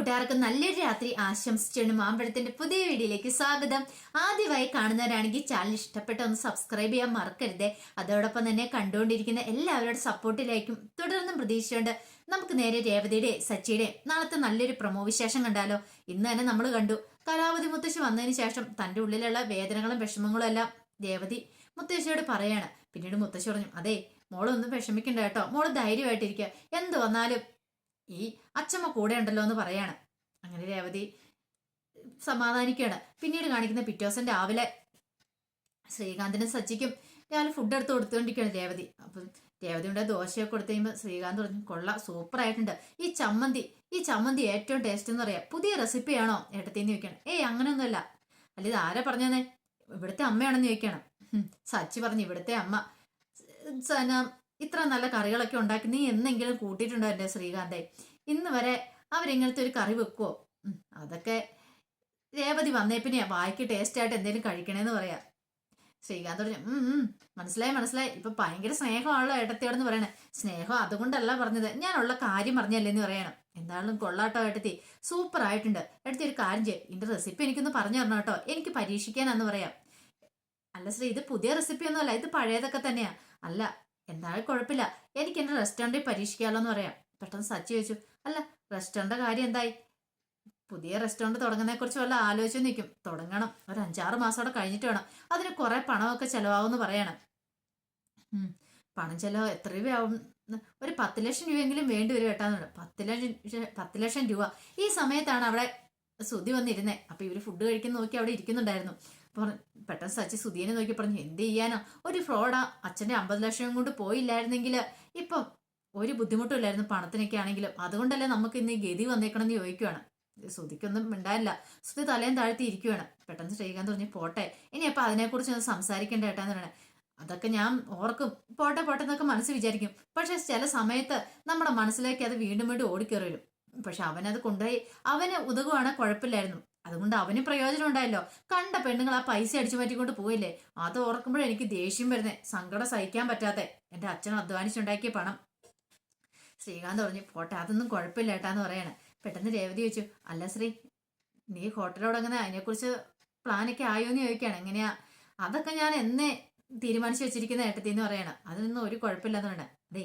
കൂട്ടുകാർക്ക് നല്ലൊരു രാത്രി ആശംസിച്ചാണ് മാമ്പഴത്തിന്റെ പുതിയ വീഡിയോയിലേക്ക് സ്വാഗതം. ആദ്യമായി കാണുന്നവരാണെങ്കിൽ ചാനൽ ഇഷ്ടപ്പെട്ട ഒന്ന് സബ്സ്ക്രൈബ് ചെയ്യാൻ മറക്കരുത്. അതോടൊപ്പം തന്നെ കണ്ടുകൊണ്ടിരിക്കുന്ന എല്ലാവരുടെ സപ്പോർട്ടിലേക്കും തുടർന്നും പ്രതീക്ഷിച്ചുകൊണ്ട് നമുക്ക് നേരെ രേവതിയുടെ സച്ചിയുടെ നാളത്തെ നല്ലൊരു പ്രമോ വിശേഷം കണ്ടാലോ? ഇന്ന് തന്നെ നമ്മൾ കണ്ടു. കലാവതി മുത്തശ്ശി വന്നതിന് ശേഷം തന്റെ ഉള്ളിലുള്ള വേദനകളും വിഷമങ്ങളും എല്ലാം രേവതി മുത്തശ്ശിയോട് പറയാണ്. പിന്നീട് മുത്തശ്ശി പറഞ്ഞു അതെ മോളൊന്നും വിഷമിക്കണ്ട കേട്ടോ. മോൾ ധൈര്യമായിട്ടിരിക്കുക എന്ത് വന്നാലും ഈ അച്ഛമ്മ കൂടെ ഉണ്ടല്ലോ എന്ന് പറയാണ്. അങ്ങനെ രേവതി സമാധാനിക്കുകയാണ്. പിന്നീട് കാണിക്കുന്ന പിറ്റേ ദിവസം രാവിലെ ശ്രീകാന്തിനും സജ്ജിക്കും. രാവിലെ ഫുഡ് എടുത്ത് കൊടുത്തുകൊണ്ടിരിക്കുകയാണ് രേവതി. അപ്പം രേവതിയുടെ ദോശയൊക്കെ കൊടുത്തു കഴിയുമ്പോൾ ശ്രീകാന്ത് പറഞ്ഞു കൊള്ള സൂപ്പറായിട്ടുണ്ട് ഈ ചമ്മന്തി ഈ ചമ്മന്തി ഏറ്റവും ടേസ്റ്റ് എന്ന് പറയാം. പുതിയ റെസിപ്പിയാണോ ഏട്ടത്തിന്ന് ചോദിക്കണം ഏയ് അങ്ങനെയൊന്നുമല്ല. അല്ല ഇത് ആരാ പറഞ്ഞതേ ഇവിടുത്തെ അമ്മയാണെന്ന് ചോദിക്കണം സച്ചി പറഞ്ഞു ഇവിടുത്തെ അമ്മ. ഇത്ര നല്ല കറികളൊക്കെ ഉണ്ടാക്കി നീ എന്നെങ്കിലും കൂട്ടിയിട്ടുണ്ടോ എന്റെ ശ്രീകാന്തെ? ഇന്ന് വരെ അവരിങ്ങനത്തെ ഒരു കറി വെക്കുവോ? അതൊക്കെ രേവതി വന്നേ പിന്നെ വായിക്ക് ടേസ്റ്റ് ആയിട്ട് എന്തെങ്കിലും കഴിക്കണേന്ന് പറയാ. ശ്രീകാന്ത് പറഞ്ഞു മനസ്സിലായി മനസ്സിലായി. ഇപ്പൊ ഭയങ്കര സ്നേഹമാണല്ലോ ഏട്ടത്തിയോടെന്ന് പറയണേ. സ്നേഹം അതുകൊണ്ടല്ല പറഞ്ഞത്. ഞാനുള്ള കാര്യം പറഞ്ഞല്ലേ എന്ന് പറയണം. എന്തായാലും കൊള്ളാട്ടോ ഏട്ടത്തി. സൂപ്പർ ആയിട്ടുണ്ട്. ഏട്ടത്തി ഒരു കാര്യം ചെയ്യും. ഇതിന്റെ റെസിപ്പി എനിക്കൊന്ന് പറഞ്ഞു തരണം കേട്ടോ. എനിക്ക് പരീക്ഷിക്കാനാന്ന് പറയാം. അല്ല ശ്രീ ഇത് പുതിയ റെസിപ്പി ഒന്നും അല്ല ഇത് പഴയതൊക്കെ തന്നെയാ. അല്ല എന്തായാലും കുഴപ്പമില്ല. എനിക്ക് എന്റെ റെസ്റ്റോറന്റിൽ പരീക്ഷിക്കാമല്ലോ എന്ന് പറയാം. പെട്ടെന്ന് സച്ചി ചോദിച്ചു അല്ല റെസ്റ്റോറന്റിന്റെ കാര്യം എന്തായി? പുതിയ റെസ്റ്റോറന്റ് തുടങ്ങുന്നതിനെ കുറിച്ച് വല്ല ആലോചിച്ച് നിൽക്കും. തുടങ്ങണം. ഒരു അഞ്ചാറ് മാസത്തോടെ കഴിഞ്ഞിട്ട് വേണം. അതിന് കുറെ പണമൊക്കെ ചെലവാകുമെന്ന് പറയണം. പണം ചെലവ് എത്ര രൂപയാവും ഒരു പത്ത് ലക്ഷം രൂപയെങ്കിലും വേണ്ടി വരും കേട്ടാന്ന് പത്ത് ലക്ഷം പത്ത് ലക്ഷം രൂപ. ഈ സമയത്താണ് അവിടെ ശ്രുതി വന്നിരുന്നത് അപ്പൊ ഇവർ ഫുഡ് കഴിക്കുന്ന നോക്കി അവിടെ ഇരിക്കുന്നുണ്ടായിരുന്നു. പെട്ടെന്ന് സച്ചി സുധീനെ നോക്കി പറഞ്ഞു എന്ത് ചെയ്യാനോ? ഒരു ഫ്രോഡാ അച്ഛന്റെ അമ്പത് ലക്ഷം കൊണ്ട് പോയില്ലായിരുന്നെങ്കിൽ ഇപ്പം ഒരു ബുദ്ധിമുട്ടും ഇല്ലായിരുന്നു പണത്തിനൊക്കെ ആണെങ്കിലും. അതുകൊണ്ടല്ലേ നമുക്ക് ഇന്ന് ഗതി വന്നേക്കണമെന്ന് ചോദിക്കുവാണ്. ശ്രുതിക്കൊന്നും ഉണ്ടായില്ല ശ്രുതി തലയും താഴ്ത്തി ഇരിക്കുവാണ്. പെട്ടെന്ന് ശ്രീകാന്ത് പറഞ്ഞു പോട്ടെ. ഇനി അപ്പൊ അതിനെക്കുറിച്ച് ഒന്ന് സംസാരിക്കേണ്ട ഏട്ടാന്ന് പറയണേ. അതൊക്കെ ഞാൻ ഓർക്കും. പോട്ടെ പോട്ടെ എന്നൊക്കെ മനസ്സ് വിചാരിക്കും. പക്ഷെ ചില സമയത്ത് നമ്മുടെ മനസ്സിലേക്ക് അത് വീണ്ടും വീണ്ടും ഓടിക്കേറി വരും. പക്ഷെ അവനത് കൊണ്ടുപോയി. അവന് ഉതകുവാണ് കുഴപ്പമില്ലായിരുന്നു. അതുകൊണ്ട് അവന് പ്രയോജനം ഉണ്ടായല്ലോ കണ്ട പെണ്ണുങ്ങൾ ആ പൈസ അടിച്ചു മാറ്റിക്കൊണ്ട് പോയില്ലേ? അത് ഓർക്കുമ്പോഴേ എനിക്ക് ദേഷ്യം വരുന്നേ. സങ്കടം സഹിക്കാൻ പറ്റാത്ത. എന്റെ അച്ഛൻ അധ്വാനിച്ചുണ്ടാക്കിയ പണം. ശ്രീകാന്ത് പറഞ്ഞു പോട്ടെ അതൊന്നും കുഴപ്പമില്ല ഏട്ടാന്ന് പറയണേ. പെട്ടെന്ന് രേവതി ചോദിച്ചു അല്ല ശ്രീ നീ ഹോട്ടൽ തുടങ്ങുന്ന അതിനെക്കുറിച്ച് പ്ലാനൊക്കെ ആയോ എന്ന് ചോദിക്കുകയാണ്. എങ്ങനെയാ? അതൊക്കെ ഞാൻ എന്നെ തീരുമാനിച്ചു വെച്ചിരിക്കുന്ന ഏട്ടത്തി എന്ന് പറയണം. അതിനൊന്നും ഒരു കുഴപ്പമില്ലാന്ന് പറയണേ അതേ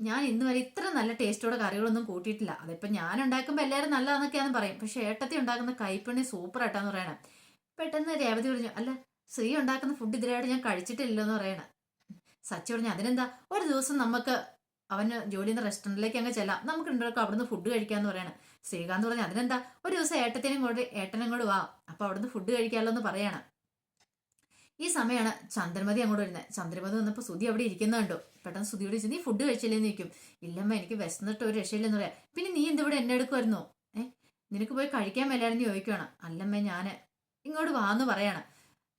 ഞാൻ ഇന്ന് വരെ ഇത്ര നല്ല ടേസ്റ്റോടെ കറികളൊന്നും കൂട്ടിയിട്ടില്ല. അതിപ്പോൾ ഞാൻ ഉണ്ടാക്കുമ്പോൾ എല്ലാവരും നല്ലതാണെന്നൊക്കെയാണെന്ന് പറയും. പക്ഷേ ഏട്ടത്തി ഉണ്ടാക്കുന്ന കൈപ്പണി സൂപ്പർ ആയിട്ടാന്ന് പറയണം. പെട്ടെന്ന് രേവതി പറഞ്ഞു അല്ല ശ്രീ ഉണ്ടാക്കുന്ന ഫുഡ് ഇതിലായിട്ട് ഞാൻ കഴിച്ചിട്ടില്ലല്ലോ എന്ന് പറയണം. സച്ചി പറഞ്ഞു അതിനെന്താ? ഒരു ദിവസം നമുക്ക് അവന് ജോലി ചെയ്യുന്ന റെസ്റ്റോറന്റിലേക്ക് അങ്ങ് ചെല്ലാം. നമുക്ക് രണ്ടുപേർക്കും അവിടുന്ന് ഫുഡ് കഴിക്കാമെന്ന് പറയണം. ശ്രീകാന്ത് പറഞ്ഞു അതിനെന്താ? ഒരു ദിവസം ഏട്ടത്തിനും കൂടി ഏട്ടനും കൂടി വാ. അപ്പോൾ അവിടുന്ന് ഫുഡ് കഴിക്കാമല്ലോ എന്ന് പറയണം. ഈ സമയമാണ് ചന്ദ്രമതി അങ്ങോട്ട് വരുന്നത് ചന്ദ്രമതി വന്നപ്പോൾ സുധി അവിടെ ഇരിക്കുന്നത് കണ്ടോ. പെട്ടെന്ന് സുധിയോട് ചോദിച്ചു നീ ഫുഡ് കഴിച്ചില്ലേന്ന് ചോദിക്കും. ഇല്ലമ്മ എനിക്ക് വിശന്നിട്ട് ഒരു രക്ഷയില്ലെന്ന് പറയാം. പിന്നെ നീ എന്തിവിടെ എന്നെ എടുക്കുമായിരുന്നോ ഏ? നിനക്ക് പോയി കഴിക്കാൻ മേലായിരുന്നു ചോദിക്കുവാണ്. അല്ലമ്മ ഞാൻ ഇങ്ങോട്ട് വാ എന്ന് പറയാണ്.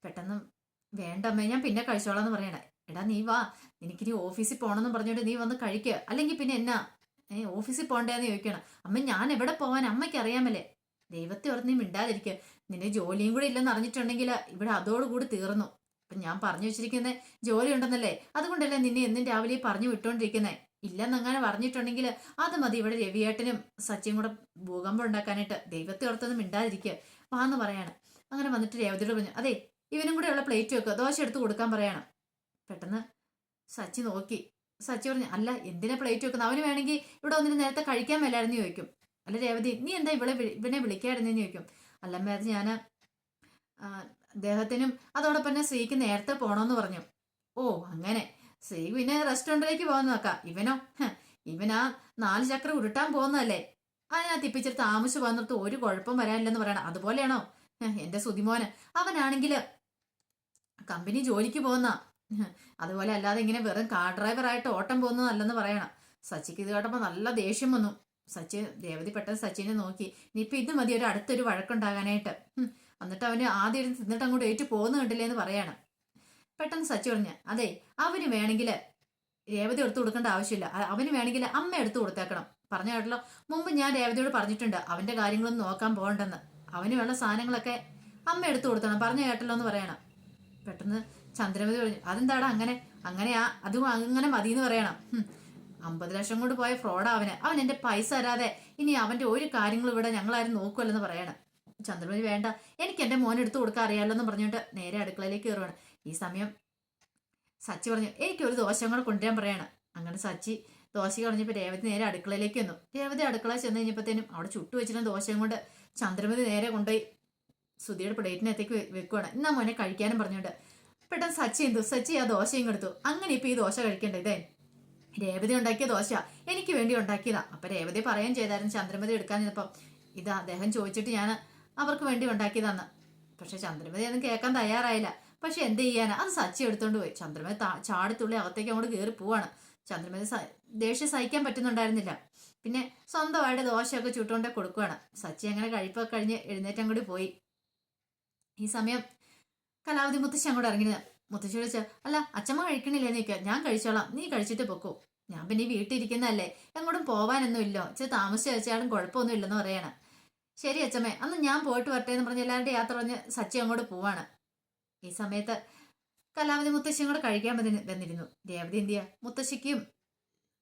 പെട്ടെന്ന് വേണ്ട വേണ്ടമ്മേ ഞാൻ പിന്നെ കഴിച്ചോളാം എന്ന് പറയണേ. എടാ നീ വാ. എനിക്കിനി ഓഫീസിൽ പോകണമെന്ന് പറഞ്ഞിട്ട് നീ വന്ന് കഴിക്കുക അല്ലെങ്കിൽ പിന്നെ എന്നാ? ഏ ഓഫീസിൽ പോകണ്ടേന്ന് ചോദിക്കണം അമ്മ ഞാൻ എവിടെ പോവാൻ? അമ്മയ്ക്ക് അറിയാമല്ലേ ദൈവത്തെ ഓർത്ത് മിണ്ടാതിരിക്കുക നിന്റെ ജോലിയും കൂടി ഇല്ലെന്ന് അറിഞ്ഞിട്ടുണ്ടെങ്കിൽ ഇവിടെ അതോടുകൂടി തീർന്നു. അപ്പൊ ഞാൻ പറഞ്ഞു വെച്ചിരിക്കുന്നത് ജോലി ഉണ്ടെന്നല്ലേ? അതുകൊണ്ടല്ലേ നിന്നെ എന്നും രാവിലെ പറഞ്ഞു വിട്ടോണ്ടിരിക്കുന്നേ? ഇല്ലെന്നങ്ങനെ പറഞ്ഞിട്ടുണ്ടെങ്കിൽ അത് മതി ഇവിടെ രവിയേട്ടനും സച്ചിയും കൂടെ ഭൂകമ്പം ഉണ്ടാക്കാനായിട്ട്. ദൈവത്തെ ഓർത്തൊന്നും മിണ്ടാതിരിക്കുക വാന്ന് പറയാണ്. അങ്ങനെ വന്നിട്ട് രേവതിയോട് പറഞ്ഞു അതെ ഇവനും കൂടെ ഉള്ള പ്ലേറ്റ് വെക്കുക ദോശ എടുത്ത് കൊടുക്കാൻ പറയണം. പെട്ടെന്ന് സച്ചി നോക്കി. സച്ചി പറഞ്ഞു അല്ല എന്തിനാ പ്ലേറ്റ് വെക്കുന്നത്? അവന് വേണമെങ്കിൽ ഇവിടെ ഒന്നിന് നേരത്തെ കഴിക്കാൻ മേലായിരുന്നു ചോദിക്കും. അല്ല രേവതി നീ എന്താ ഇവളെ ഇവനെ വിളിക്കായിരുന്നെന്ന് ചോദിക്കും. അല്ലമ്മ അത് ഞാൻ അദ്ദേഹത്തിനും അതോടൊപ്പം തന്നെ സ്ത്രീക്ക് നേരത്തെ പോണോന്ന് പറഞ്ഞു. ഓ അങ്ങനെ. സ്ത്രീ പിന്നെ റെസ്റ്റോറന്റിലേക്ക് പോകാൻ നോക്കാം. ഇവനോ? ഇവനാ നാല് ചക്രം ഉരുട്ടാൻ പോകുന്നതല്ലേ? അതിനകത്ത് ഇപ്പിച്ചിട്ട് താമസിച്ച് പോകുന്നിടത്ത് ഒരു കുഴപ്പം വരാനില്ലെന്ന് പറയണം. അതുപോലെയാണോ? എന്റെ സുതിമോന്. അവനാണെങ്കിൽ കമ്പനി ജോലിക്ക് പോകുന്ന അതുപോലെ അല്ലാതെ ഇങ്ങനെ വെറും കാർ ഡ്രൈവർ ആയിട്ട് ഓട്ടം പോകുന്നതല്ലെന്ന് പറയണം. സച്ചിക്ക് ഇത് കേട്ടപ്പോൾ നല്ല ദേഷ്യം വന്നു. സച്ചി രേവതി പെട്ടെന്ന് സച്ചിനെ നോക്കി. ഇനിയിപ്പോൾ ഇത് മതി ഒരു അടുത്തൊരു വഴക്കുണ്ടാകാനായിട്ട്. എന്നിട്ട് അവന് ആദ്യം ഇരുന്ന് തിന്നിട്ട് അങ്ങോട്ട് ഏറ്റു പോകുന്ന കണ്ടില്ലേ എന്ന് പറയണം. പെട്ടെന്ന് സച്ചി പറഞ്ഞു അതെ അവന് വേണമെങ്കിൽ രേവതി എടുത്തു കൊടുക്കേണ്ട ആവശ്യമില്ല. അവന് വേണമെങ്കിൽ അമ്മ എടുത്തു കൊടുത്തേക്കണം. പറഞ്ഞ കേട്ടല്ലോ. മുമ്പ് ഞാൻ രേവതിയോട് പറഞ്ഞിട്ടുണ്ട് അവന്റെ കാര്യങ്ങളും നോക്കാൻ പോകണ്ടെന്ന്. അവന് വേണ്ട സാധനങ്ങളൊക്കെ അമ്മ എടുത്തു കൊടുത്തണം. പറഞ്ഞ കേട്ടല്ലോ എന്ന് പറയണം. പെട്ടെന്ന് ചന്ദ്രമതി പറഞ്ഞു അതെന്താടാ അങ്ങനെ? അങ്ങനെയാ അതും അങ്ങനെ മതി എന്ന് പറയണം. അമ്പത് ലക്ഷം കൊണ്ട് പോയ ഫ്രോഡാ അവന്. അവൻ എന്റെ പൈസ തരാതെ. ഇനി അവന്റെ ഒരു കാര്യങ്ങളും ഇവിടെ ഞങ്ങളാരും നോക്കുമല്ലെന്ന് പറയണം. ചന്ദ്രമതി വേണ്ട. എനിക്ക് എന്റെ മോൻ എടുത്തു കൊടുക്കാൻ അറിയാലോ എന്ന് പറഞ്ഞിട്ട് നേരെ അടുക്കളയിലേക്ക് കയറുവാണ്. ഈ സമയം സച്ചി പറഞ്ഞു എനിക്ക് ഒരു ദോശ കൂടെ കൊണ്ടുവരാൻ പറയാണ്. അങ്ങനെ സച്ചി ദോശ കളഞ്ഞപ്പോൾ രേവതി നേരെ അടുക്കളയിലേക്ക് വന്നു രേവതി അടുക്കള ചെന്ന് കഴിഞ്ഞപ്പോഴത്തേനും അവിടെ ചുട്ടു വെച്ചിരുന്ന ദോശയും കൊണ്ട് ചന്ദ്രമതി നേരെ കൊണ്ടുപോയി സുധിയുടെ പ്ലേറ്റിനകത്തേക്ക് വെക്കുവാണ്. എന്നാ മോനെ കഴിക്കാനും പറഞ്ഞിട്ട് പെട്ടെന്ന് സച്ചി എന്തു? സച്ചി ആ ദോശയും കൊടുത്തു. അങ്ങനെ ഇപ്പൊ ഈ ദോശ കഴിക്കേണ്ടത് ഇതേ? രേവതി ഉണ്ടാക്കിയ ദോശ എനിക്ക് വേണ്ടി ഉണ്ടാക്കിയതാ. അപ്പൊ രേവതി പറയാൻ ചെയ്തായിരുന്നു ചന്ദ്രമതി എടുക്കാൻ ചെന്നപ്പോ. ഇത് അദ്ദേഹം ചോദിച്ചിട്ട് ഞാൻ അവർക്ക് വേണ്ടി ഉണ്ടാക്കിയതാന്ന്. പക്ഷെ ചന്ദ്രമതി ഒന്നും കേൾക്കാൻ തയ്യാറായില്ല. പക്ഷെ എന്ത് ചെയ്യാനാ? അത് സച്ചി എടുത്തോണ്ട് പോയി. ചന്ദ്രമതി ചാടിത്തുള്ളി അകത്തേക്ക് അങ്ങോട്ട് കയറി പോവാണ്. ചന്ദ്രമതി ദേഷ്യം സഹിക്കാൻ പറ്റുന്നുണ്ടായിരുന്നില്ല. പിന്നെ സ്വന്തമായിട്ട് ദോശയൊക്കെ ചുട്ടുകൊണ്ടേ കൊടുക്കുവാണ്. സച്ചി അങ്ങനെ കഴിപ്പൊക്കെ കഴിഞ്ഞ് എഴുന്നേറ്റം കൂടി പോയി. ഈ സമയം കലാവതി മുത്തശ്ശി അങ്ങോട്ട് ഇറങ്ങിയത് മുത്തശ്ശി അല്ല അച്ഛമ്മ കഴിക്കണില്ലേ നീക്ക്? ഞാൻ കഴിച്ചോളാം. നീ കഴിച്ചിട്ട് പൊക്കോ. ഞാൻ പിന്നെ വീട്ടിൽ ഇരിക്കുന്നതല്ലേ എങ്ങോട്ടും പോവാനൊന്നും ഇല്ലോ ഇച്ചിരി താമസിച്ച് വെച്ചാലും കുഴപ്പമൊന്നും ഇല്ലെന്ന് പറയാണ്. ശരി അച്ഛമ്മേ അന്ന് ഞാൻ പോയിട്ട് വരട്ടെ എന്ന് പറഞ്ഞ് എല്ലാവരുടെ യാത്ര പറഞ്ഞ് സച്ചി അങ്ങോട്ട് പോവാണ്. ഈ സമയത്ത് കലാവതി മുത്തശ്ശിയും കൂടെ കഴിക്കാൻ വന്നിരുന്നു. രേവതി എന്ത് മുത്തശ്ശിക്കും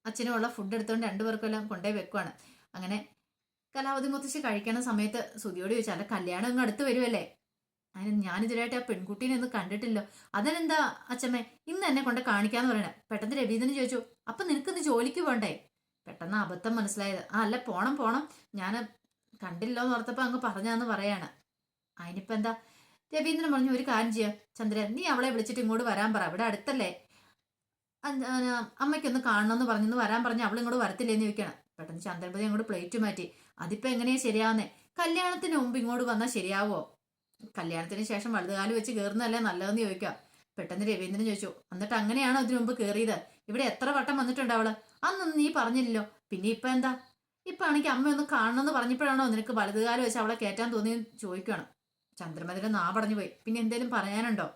അച്ഛനും ഉള്ള ഫുഡ് എടുത്തുകൊണ്ട് രണ്ടുപേർക്കും എല്ലാം കൊണ്ടുപോയി വെക്കുവാണ്. അങ്ങനെ കലാവതി മുത്തശ്ശി കഴിക്കണ സമയത്ത് സുതിയോട് ചോദിച്ചാൽ കല്യാണം അങ്ങ് അടുത്ത് വരുമല്ലേ അതിന് ഞാനിതുവരായിട്ട് ആ പെൺകുട്ടീനെ ഒന്നും കണ്ടിട്ടില്ലോ. അതിനെന്താ അച്ഛമ്മേ ഇന്ന് എന്നെ കൊണ്ട് കാണിക്കാന്ന് പറയണേ. പെട്ടെന്ന് രവീന്ദ്രൻ ചോദിച്ചു അപ്പൊ നിനക്കിന്ന് ജോലിക്ക് പോണ്ടേ? പെട്ടെന്ന് അബദ്ധം മനസ്സിലായത്. ആ അല്ല പോണം പോണം. ഞാൻ കണ്ടില്ലോ എന്ന് ഓർത്തപ്പോ അങ്ങ് പറഞ്ഞാന്ന് പറയാണ്. അതിനിപ്പോ എന്താ? രവീന്ദ്രൻ പറഞ്ഞു ഒരു കാര്യം ചെയ്യാം. ചന്ദ്രൻ നീ അവളെ വിളിച്ചിട്ട് ഇങ്ങോട്ട് വരാൻ പറ. ഇവിടെ അടുത്തല്ലേ? അമ്മയ്ക്കൊന്ന് കാണണമെന്ന് പറഞ്ഞെന്ന് വരാൻ പറഞ്ഞ് അവൾ ഇങ്ങോട്ട് വരത്തില്ലേന്ന് ചോദിക്കണം. പെട്ടെന്ന് ചന്ദ്രപതി അങ്ങോട്ട് പ്ലേറ്റ് മാറ്റി. അതിപ്പോ എങ്ങനെയാ ശരിയാവുന്നേ? കല്യാണത്തിന് മുമ്പ് ഇങ്ങോട്ട് വന്നാൽ ശരിയാവോ കല്യാണത്തിന് ശേഷം വലുതുകാലം വെച്ച് കയറുന്നതല്ലേ നല്ലതെന്ന് ചോദിക്കാം. പെട്ടെന്ന് രവീന്ദ്രൻ ചോദിച്ചു എന്നിട്ട് അങ്ങനെയാണോ അതിനു മുമ്പ് കയറിയത് ഇവിടെ എത്ര വട്ടം വന്നിട്ടുണ്ട് അവൾ? അന്നൊന്നും നീ പറഞ്ഞില്ലല്ലോ. പിന്നെ ഇപ്പൊ എന്താ? ഇപ്പൊ ആണെങ്കിൽ അമ്മ ഒന്ന് കാണണമെന്ന് പറഞ്ഞപ്പോഴാണോ നിനക്ക് വലുതുകാലം വെച്ച് അവളെ കയറ്റാൻ തോന്നി ചോദിക്കുകയാണ് ചന്ദ്രമതിയുടെ നാ പറഞ്ഞു പോയി. പിന്നെ എന്തേലും പറയാനുണ്ടോ?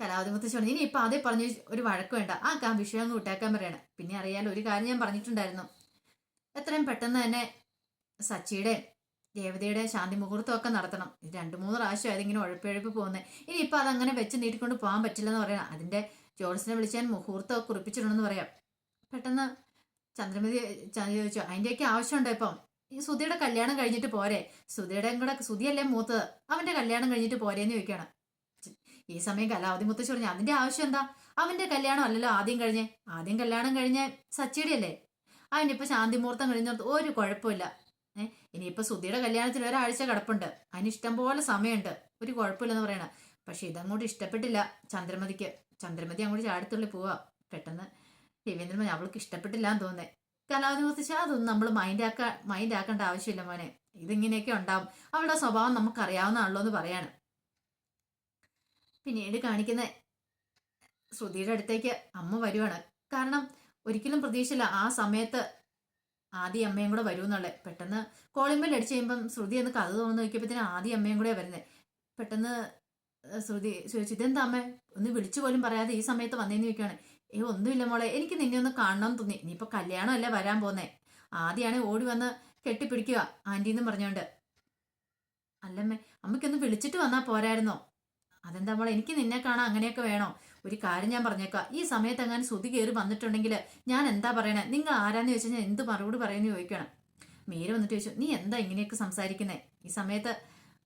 കലാവതി മുത്തശ്ശി പറഞ്ഞു ഇനി ഇപ്പൊ അതേ പറഞ്ഞു ഒരു വഴക്ക് വേണ്ട. ആ കാ വിഷയം ഒന്ന് വിട്ടേക്കാൻ പറയണം. പിന്നെ അറിയാലോ ഒരു കാര്യം ഞാൻ പറഞ്ഞിട്ടുണ്ടായിരുന്നു. എത്രയും പെട്ടെന്ന് തന്നെ സച്ചിയുടെ ദേവതയുടെ ശാന്തി മുഹൂർത്തമൊക്കെ നടത്തണം. ഇത് രണ്ടു മൂന്ന് പ്രാവശ്യം അതിങ്ങനെ ഉഴപ്പിഴപ്പ് പോകുന്നത് ഇനി ഇപ്പൊ അതങ്ങനെ വെച്ച് നീട്ടിക്കൊണ്ട് പോകാൻ പറ്റില്ലെന്ന് പറയണം അതിന്റെ ജോൾസിനെ വിളിച്ചാൽ മുഹൂർത്തം കുറിപ്പിച്ചിട്ടുണ്ടെന്ന് പറയാം. പെട്ടെന്ന് ചന്ദ്രമതി ചന്ദ്ര ചോദിച്ചു അതിന്റെയൊക്കെ ആവശ്യമുണ്ടോ ഇപ്പം? ഈ സുധിയുടെ കല്യാണം കഴിഞ്ഞിട്ട് പോരെ. സുധിയുടെ കൂടെ സുധിയല്ലേ മൂത്തത്? അവന്റെ കല്യാണം കഴിഞ്ഞിട്ട് പോരേന്ന് ചോദിക്കണം. ചി- ഈ സമയം കലാവതി മുത്തശ്ശി പറഞ്ഞു അതിന്റെ ആവശ്യം എന്താ? അവന്റെ കല്യാണം അല്ലല്ലോ ആദ്യം കഴിഞ്ഞേ. ആദ്യം കല്യാണം കഴിഞ്ഞ സച്ചിയുടെ അല്ലേ അവനിപ്പോ ശാന്തി മുഹൂർത്തം കഴിഞ്ഞിടത്ത് ഒരു കുഴപ്പമില്ല. ഏഹ് സുധിയുടെ കല്യാണത്തിന് ഒരാഴ്ച കിടപ്പുണ്ട്. അതിനിഷ്ടം പോലെ സമയമുണ്ട്. ഒരു കുഴപ്പമില്ലെന്ന് പറയണ. പക്ഷെ ഇതങ്ങോട്ട് ഇഷ്ടപ്പെട്ടില്ല ചന്ദ്രമതിക്ക്. ചന്ദ്രമതി അങ്ങോട്ട് ചാടത്തുള്ളി പോവാ. പെട്ടെന്ന് രവീന്ദ്രമതി അവൾക്ക് ഇഷ്ടപ്പെട്ടില്ല എന്ന് തോന്നേ കലാവതി കുറിച്ച് അതൊന്നും നമ്മൾ മൈൻഡ് ആക്കാ മൈൻഡ് ആക്കേണ്ട ആവശ്യമില്ല മോനെ. ഇതിങ്ങനെയൊക്കെ ഉണ്ടാവും. അവളുടെ സ്വഭാവം നമുക്ക് നമുക്കറിയാവുന്നതാണല്ലോ എന്ന് പറയാണ്. പിന്നീട് കാണിക്കുന്ന ശ്രുതിയുടെ അടുത്തേക്ക് അമ്മ വരുവാണ്. കാരണം ഒരിക്കലും പ്രതീക്ഷയില്ല ആ സമയത്ത് ആദ്യ അമ്മയും കൂടെ വരുമെന്നുള്ളത് പെട്ടെന്ന് കോളിംഗ് ബെൽ അടിച്ച് കഴിയുമ്പം ശ്രുതി എന്ന് കഥ തോന്നുന്നു നോക്കിയപ്പോഴത്തേന് ആദ്യ അമ്മയും കൂടെ വരുന്നത് പെട്ടെന്ന് ശ്രുതി ചോദിച്ചു ഇതെന്താ അമ്മ? ഒന്ന് വിളിച്ചു പോലും പറയാതെ ഈ സമയത്ത് വന്നേന്ന് ചോദിക്കുകയാണ് ഏ ഒന്നുമില്ല മോളെ. എനിക്ക് നിന്നെ ഒന്ന് കാണണം എന്ന് തോന്നി. ഇനിയിപ്പോ കല്യാണമല്ല വരാൻ പോന്നേ. ആദ്യമാണ് ഓടി വന്ന് കെട്ടിപ്പിടിക്കുക ആന്റിന്നും പറഞ്ഞോണ്ട്. അല്ലമ്മേ അമ്മയ്ക്കൊന്ന് വിളിച്ചിട്ട് വന്നാൽ പോരായിരുന്നോ? അതെന്താ മോളെ? എനിക്ക് നിന്നെ കാണാൻ അങ്ങനെയൊക്കെ വേണോ? ഒരു കാര്യം ഞാൻ പറഞ്ഞേക്കാം. ഈ സമയത്ത് അങ്ങനെ ശ്രുതി കയറി വന്നിട്ടുണ്ടെങ്കിൽ ഞാൻ എന്താ പറയണേ? നിങ്ങൾ ആരാന്ന് ചോദിച്ചാൽ ഞാൻ എന്ത് മറുപടി പറയുന്നു ചോദിക്കണം. മീര വന്നിട്ട് ചോദിച്ചു നീ എന്താ ഇങ്ങനെയൊക്കെ സംസാരിക്കുന്നേ? ഈ സമയത്ത്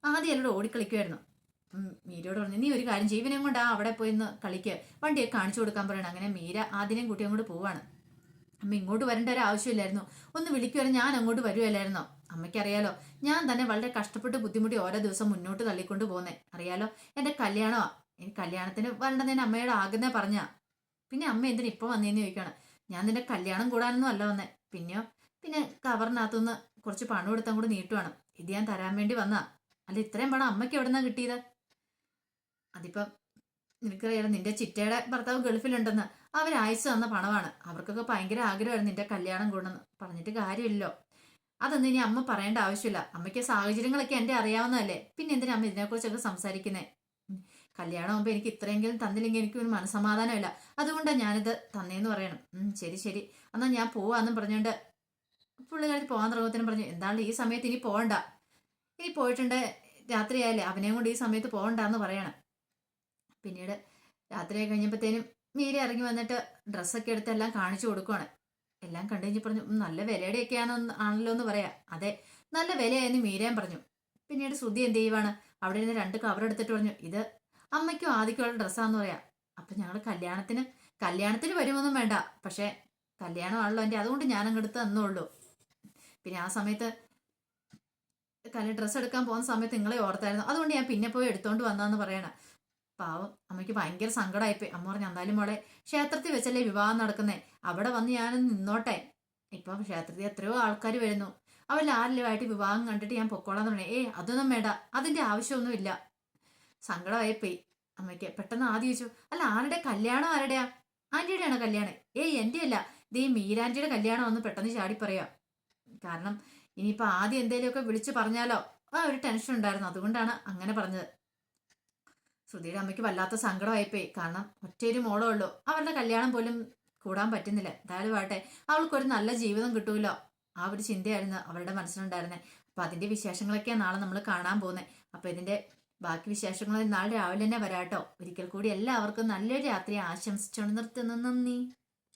ആദ്യം എല്ലോട് ഓടിക്കളിക്കുമായിരുന്നു മീരയോട് പറഞ്ഞു നീ ഒരു കാര്യം ജീവനെ കൊണ്ടാ അവിടെ പോയി ഒന്ന് കളിക്ക്. വണ്ടിയൊക്കെ കാണിച്ചു കൊടുക്കാൻ പറയണം. അങ്ങനെ മീര ആദ്യം കൂട്ടി അങ്ങോട്ട് പോവാണ്. അമ്മ ഇങ്ങോട്ട് വരേണ്ട ഒരു ആവശ്യമില്ലായിരുന്നു. ഒന്ന് വിളിക്കുവാൻ ഞാൻ അങ്ങോട്ട് വരുമല്ലായിരുന്നോ അമ്മയ്ക്കറിയാലോ ഞാൻ തന്നെ വളരെ കഷ്ടപ്പെട്ട് ബുദ്ധിമുട്ടി ഓരോ ദിവസം മുന്നോട്ട് തള്ളിക്കൊണ്ട് പോകുന്നേ അറിയാലോ എന്റെ കല്യാണമാ. എനിക്ക് കല്യാണത്തിന് വരണ്ടെന്ന് അമ്മയുടെ ആകുന്നേ പറഞ്ഞ. പിന്നെ അമ്മ എന്തിനാ ഇപ്പൊ വന്നേന്ന് ചോദിക്കണം. ഞാൻ നിന്റെ കല്യാണം കൂടാനൊന്നും അല്ല വന്നേ. പിന്നെയോ? പിന്നെ കവറിനകത്തുനിന്ന് കുറച്ച് പണം എടുത്താൽ കൂടി നീട്ടുവാണ്. ഇത് ഞാൻ തരാൻ വേണ്ടി വന്നാ. അല്ല ഇത്രയും പണം അമ്മയ്ക്ക് എവിടെ നിന്നാ കിട്ടിയത്? അതിപ്പം നിനക്കറിയാലോ നിന്റെ ചിറ്റയുടെ ഭർത്താവ് ഗൾഫിലുണ്ടെന്ന്. അവർ അയച്ചു തന്ന പണമാണ്. അവർക്കൊക്കെ ഭയങ്കര ആഗ്രഹമായിരുന്നു നിന്റെ കല്യാണം കൂടെന്ന് പറഞ്ഞിട്ട് കാര്യമില്ലല്ലോ. അതൊന്നും ഇനി അമ്മ പറയേണ്ട ആവശ്യമില്ല. അമ്മയ്ക്ക് സാഹചര്യങ്ങളൊക്കെ എന്റെ അറിയാവുന്നതല്ലേ. പിന്നെ എന്തിനാ അമ്മ ഇതിനെക്കുറിച്ചൊക്കെ സംസാരിക്കുന്നേ? ഉം. കല്യാണം ആകുമ്പോൾ എനിക്ക് ഇത്രയെങ്കിലും തന്നില്ലെങ്കിൽ എനിക്ക് ഒരു മനസമാധാനമില്ല അതുകൊണ്ടാണ് ഞാനിത് തന്നേന്ന് പറയണം. ശരി ശരി. എന്നാൽ ഞാൻ പോവാന്നും പറഞ്ഞുകൊണ്ട് പുള്ളിക്കാരി പോകാൻ തുടങ്ങത്തിനും പറഞ്ഞു എന്താണ് ഈ സമയത്ത് ഇനി പോകണ്ട ഇനി പോയിട്ടുണ്ട് രാത്രിയായാലേ അവനെയും കൊണ്ട് ഈ സമയത്ത് പോകണ്ടെന്ന് പറയണം. പിന്നീട് രാത്രിയായി കഴിഞ്ഞപ്പോഴത്തേനും മീര ഇറങ്ങി വന്നിട്ട് ഡ്രസ്സൊക്കെ എടുത്ത് എല്ലാം കാണിച്ചു കൊടുക്കുവാണ്. എല്ലാം കണ്ടു കഴിഞ്ഞ് പറഞ്ഞു നല്ല വിലയുടെയൊക്കെയാണെന്ന് ആണല്ലോ എന്ന് പറയാം. അതെ നല്ല വിലയായെന്ന് മീരയും പറഞ്ഞു. പിന്നീട് ശ്രുതി എന്ത് ചെയ്യുവാണ്? അവിടെ ഇരുന്ന് രണ്ട് കവർ എടുത്തിട്ട് പറഞ്ഞു ഇത് അമ്മയ്ക്കും ആദിക്കുള്ള ഡ്രസ്സാന്ന് പറയാം. അപ്പൊ ഞങ്ങൾ കല്യാണത്തിന് കല്യാണത്തിന് വരുമൊന്നും വേണ്ട. പക്ഷെ കല്യാണമാണല്ലോ എന്റെ. അതുകൊണ്ട് ഞാൻ അങ്ങെടുത്ത് തന്നുള്ളൂ പിന്നെ ആ സമയത്ത് കല്യാണ ഡ്രസ്സ് എടുക്കാൻ പോകുന്ന സമയത്ത് നിങ്ങളെ ഓർത്തായിരുന്നു. അതുകൊണ്ട് ഞാൻ പിന്നെ പോയി എടുത്തോണ്ട് വന്നാന്ന് പറയണം. പാവം അമ്മയ്ക്ക് ഭയങ്കര സങ്കടമായിപ്പോയി അമ്മ പറഞ്ഞു എന്തായാലും മോളെ ക്ഷേത്രത്തിൽ വെച്ചല്ലേ വിവാഹം നടക്കുന്നേ? അവിടെ വന്ന് ഞാൻ നിന്നോട്ടെ. ഇപ്പൊ ക്ഷേത്രത്തിൽ എത്രയോ ആൾക്കാർ വരുന്നു. അവരിൽ ആരെല്ലാമായിട്ട് വിവാഹം കണ്ടിട്ട് ഞാൻ പൊക്കോളാന്ന് പറഞ്ഞു ഏയ് അതൊന്നും വേണ്ട. അതിന്റെ ആവശ്യമൊന്നുമില്ല. സങ്കടമായിപ്പോയി. അമ്മയ്ക്ക് പെട്ടെന്ന് ആദ്യം ചോദിച്ചു അല്ല ആരുടെ കല്യാണം ആരുടെയാ? ആന്റിയുടെയാണോ കല്യാണം. ഏയ് എന്റെ അല്ല ഈ മീരാന്റിയുടെ കല്യാണം ഒന്ന് പെട്ടെന്ന് ചാടി പറയാ. കാരണം ഇനിയിപ്പൊ ആദ്യം എന്തേലുമൊക്കെ വിളിച്ചു പറഞ്ഞാലോ? ആ ഒരു ടെൻഷൻ ഉണ്ടായിരുന്നു. അതുകൊണ്ടാണ് അങ്ങനെ പറഞ്ഞത്. ശ്രുതിയുടെ അമ്മയ്ക്ക് വല്ലാത്ത സങ്കടമായിപ്പോയി. കാരണം ഒറ്റയൊരു മോളേ ഉള്ളൂ. അവരുടെ കല്യാണം പോലും കൂടാൻ പറ്റുന്നില്ല. എന്തായാലും ആട്ടെ അവൾക്കൊരു നല്ല ജീവിതം കിട്ടൂലോ? ആ ഒരു ചിന്തയായിരുന്നു അവരുടെ മനസ്സിലുണ്ടായിരുന്നത് അപ്പൊ അതിന്റെ വിശേഷങ്ങളൊക്കെയാണ് നാളെ നമ്മൾ കാണാൻ പോകുന്നത് അപ്പൊ ഇതിന്റെ ബാക്കി വിശേഷങ്ങൾ നാളെ രാവിലെ തന്നെ വരാട്ടോ. ഒരിക്കൽ കൂടി എല്ലാവർക്കും നല്ലൊരു രാത്രി ആശംസിച്ചുകൊണ്ട് നിർത്തുന്നു. നന്ദി.